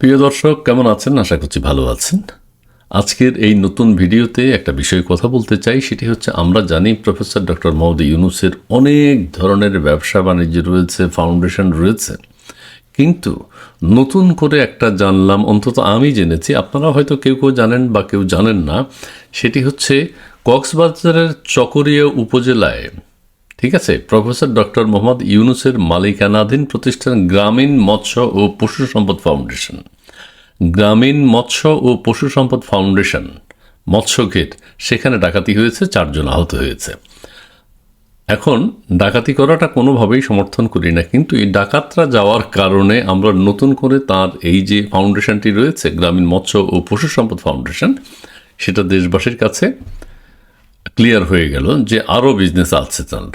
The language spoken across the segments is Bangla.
প্রিয় দর্শক, কেমন আছেন? আশা করছি ভালো আছেন। আজকের এই নতুন ভিডিওতে একটা বিষয়ে কথা বলতে চাই, সেটি হচ্ছে আমরা জানি প্রফেসর ডক্টর মোহাম্মদ ইউনুসের অনেক ধরনের ব্যবসা বাণিজ্য রয়েছে, ফাউন্ডেশন রয়েছে। কিন্তু নতুন করে একটা জানলাম, অন্তত আমি জেনেছি আপনারা হয়তো কেউ কেউ জানেন বা কেউ জানেন না, সেটি হচ্ছে কক্সবাজারের চকরিয়া উপজেলায় ঠিক আছে, প্রফেসর ডক্টর মোহাম্মদ ইউনুসের মালিকানাধীন প্রতিষ্ঠান গ্রামীণ মৎস্য ও পশু সম্পদ ফাউন্ডেশন। গ্রামীণ মৎস্য ও পশু সম্পদ ফাউন্ডেশন মৎস্যঘেট সেখানে ডাকাতি হয়েছে, চারজন আহত হয়েছে। এখন ডাকাতি করাটা কোনোভাবেই সমর্থন করি না, কিন্তু এই ডাকাতরা যাওয়ার কারণে আমরা নতুন করে তার এই যে ফাউন্ডেশনটি রয়েছে, গ্রামীণ মৎস্য ও পশু সম্পদ ফাউন্ডেশন, সেটা দেশবাসীর কাছে ক্লিয়ার হয়ে গেল যে আরও বিজনেস আছে তার।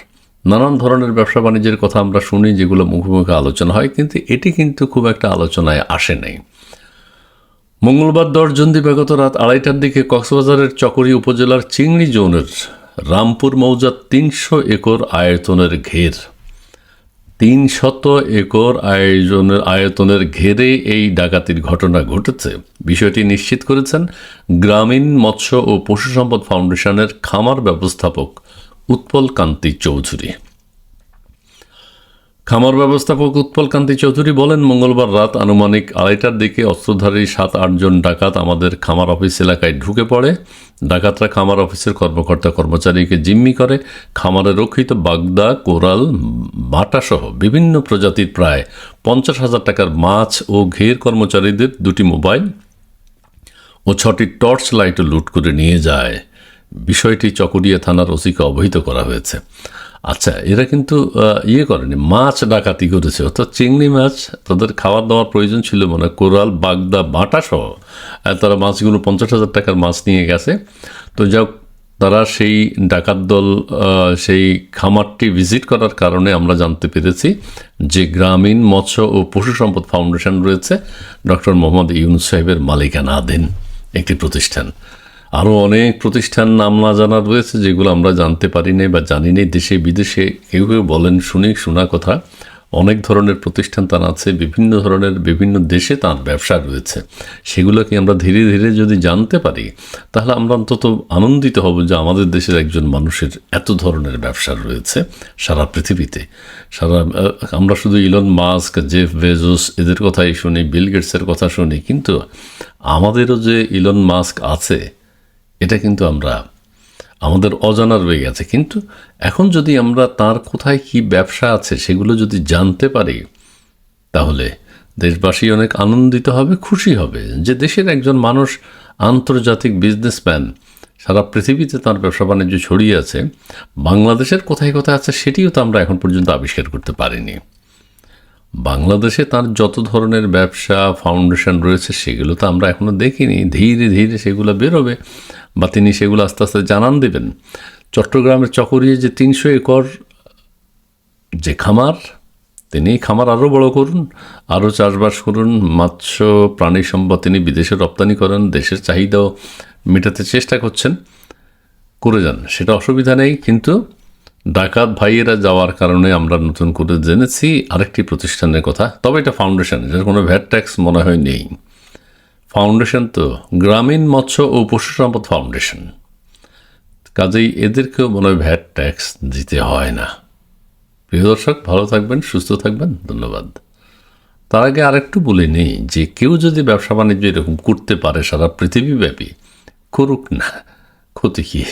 নানান ধরনের ব্যবসা বাণিজ্যের কথা আমরা শুনি, যেগুলো মুখে মুখে আলোচনা হয়, কিন্তু এটি কিন্তু খুব একটা আলোচনায় আসে নাই। মঙ্গলবার দশ জুন দিবাগত রাত আড়াইটার দিকে কক্সবাজারের চকরি উপজেলার চিংড়ি জোনের রামপুর মৌজার তিনশো একর আয়তনের ঘের। তিন শত একর আয়োজনের আয়তনের ঘেরে এই ডাকাতির ঘটনা ঘটেছে। বিষয়টি নিশ্চিত করেছেন গ্রামীণ মৎস্য ও পশু সম্পদ ফাউন্ডেশনের খামার ব্যবস্থাপক উৎপল কান্তি চৌধুরী। খামার ব্যবস্থাপক উৎপল কান্তি চৌধুরী বলেন, মঙ্গলবার রাত আনুমানিক আড়াইটার দিকে অস্ত্রধারী সাত আটজন ডাকাত আমাদের খামার অফিস এলাকায় ঢুকে পড়ে। ডাকাতরা খামার অফিসের কর্মকর্তা কর্মচারীকে জিম্মি করে। খামারে রক্ষিত বাগদা, কোরাল বাটাসহ বিভিন্ন প্রজাতির প্রায় পঞ্চাশ হাজার টাকার মাছ ও ঘের কর্মচারীদের দুটি মোবাইল ও ছটি টর্চ লাইটও লুট করে নিয়ে যায়। বিষয়টি চকরিয়া থানার ওসিকে অবহিত করা হয়েছে। আচ্ছা এরা কিন্তু ইয়ে করেনি, মাছ ডাকাতি করেছে। অর্থাৎ চিংড়ি মাছ, তাদের খাওয়ার দাওয়ার প্রয়োজন ছিল মানে কোরাল, বাগদা, বাটা সহ তারা মাছগুলো পঞ্চাশ হাজার টাকার মাছ নিয়ে গেছে। তো যাক তারা সেই ডাকাত দল সেই খামারটি ভিজিট করার কারণে আমরা জানতে পেরেছি যে গ্রামীণ মৎস্য ও পশু সম্পদ ফাউন্ডেশন রয়েছে ডক্টর মোহাম্মদ ইউনুস সাহেবের মালিকানাধীন একটি প্রতিষ্ঠান। আরও অনেক প্রতিষ্ঠান নাম না জানা রয়েছে যেগুলো আমরা জানতে পারি নাই বা জানি নেই। দেশে, বিদেশে কেউ কেউ বলেন, শুনি, শোনা কথা। অনেক ধরনের প্রতিষ্ঠান তার আছে, বিভিন্ন ধরনের, বিভিন্ন দেশে তার ব্যবসা রয়েছে। সেগুলোকে আমরা ধীরে ধীরে যদি জানতে পারি, তাহলে আমরা অন্তত আনন্দিত হব যে আমাদের দেশের একজন মানুষের এত ধরনের ব্যবসা রয়েছে সারা পৃথিবীতে। সারা আমরা শুধু ইলন মাস্ক জেফ বেজোস এদের কথাই শুনি বিল গেটসের কথা শুনি, কিন্তু আমাদেরও যে ইলন মাস্ক আছে এটা কিন্তু আমরা, আমাদের অজানা রয়ে গেছে। কিন্তু এখন যদি আমরা তার কোথায় কি ব্যবসা আছে সেগুলো যদি জানতে পারি, তাহলে দেশবাসী অনেক আনন্দিত হবে, খুশি হবে যে দেশের একজন মানুষ, আন্তর্জাতিক বিজনেসম্যান, সারা পৃথিবীতে তার ব্যবসা বাণিজ্য ছড়িয়ে আছে, বাংলাদেশের কোথায় কোথায় আছে সেটিও তো আমরা এখন পর্যন্ত আবিষ্কার করতে পারিনি। বাংলাদেশে তার যত ধরনের ব্যবসা, ফাউন্ডেশন রয়েছে, সেগুলো তো আমরা এখনও দেখিনি। ধীরে ধীরে সেগুলো বেরোবে। বা তিনি সেগুলো আস্তে আস্তে জানান দেবেন। চট্টগ্রামের চকরিয়ে যে তিনশো একর যে খামার, তিনি খামার আরও বড় করুন আরও চাষবাস করুন, মৎস্য, প্রাণী সম্পদ তিনি বিদেশে রপ্তানি করেন, দেশের চাহিদাও মেটাতে চেষ্টা করছেন, করে যান। সেটা অসুবিধা নেই, কিন্তু ডাকাত ভাইয়েরা যাওয়ার কারণে আমরা নতুন করে জেনেছি আরেকটি প্রতিষ্ঠানের কথা, তবে এটা ফাউন্ডেশন, এটার কোনো ভ্যাট ট্যাক্স মনে হয় নেই। ফাউন্ডেশন তো গ্রামীণ মৎস্য ও পশু সম্পদ ফাউন্ডেশন কাজেই এদেরকেও মনে হয় ভ্যাট ট্যাক্স দিতে হয় না। প্রিয় দর্শক, ভালো থাকবেন, সুস্থ থাকবেন, ধন্যবাদ। তার আগে আরেকটু বলে নেই যে কেউ যদি ব্যবসা বাণিজ্য এরকম করতে পারে সারা পৃথিবীব্যাপী, করুক না, ক্ষতি কী?